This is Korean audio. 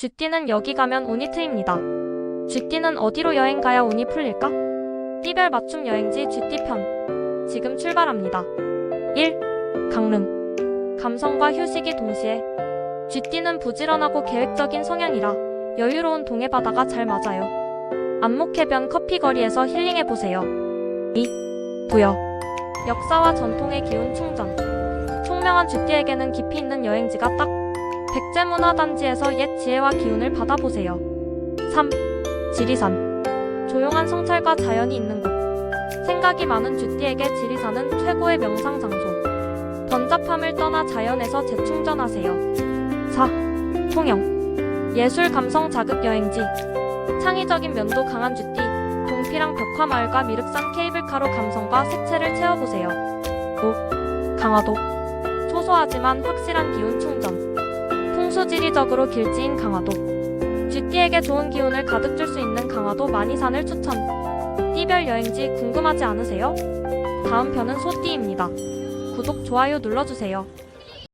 쥐띠는 여기 가면 운이 트입니다. 쥐띠는 어디로 여행 가야 운이 풀릴까? 띠별 맞춤 여행지 쥐띠 편. 지금 출발합니다. 1. 강릉. 감성과 휴식이 동시에. 쥐띠는 부지런하고 계획적인 성향이라 여유로운 동해 바다가 잘 맞아요. 안목해변 커피거리에서 힐링해보세요. 2. 부여. 역사와 전통의 기운 충전. 총명한 쥐띠에게는 깊이 있는 여행지가 딱 백제문화단지에서 옛 지혜와 기운을 받아보세요. 3. 지리산. 조용한 성찰과 자연이 있는 곳. 생각이 많은 쥐띠에게 지리산은 최고의 명상 장소. 번잡함을 떠나 자연에서 재충전하세요. 4. 통영. 예술 감성 자극 여행지. 창의적인 면도 강한 쥐띠. 동피랑 벽화마을과 미륵산 케이블카로 감성과 색채를 채워보세요. 5. 강화도. 소소하지만 확실한 기운 충전. 풍수지리적으로 길지인 강화도. 쥐띠에게 좋은 기운을 가득 줄 수 있는 강화도 만이산을 추천. 띠별 여행지 궁금하지 않으세요? 다음 편은 소띠입니다. 구독, 좋아요 눌러주세요.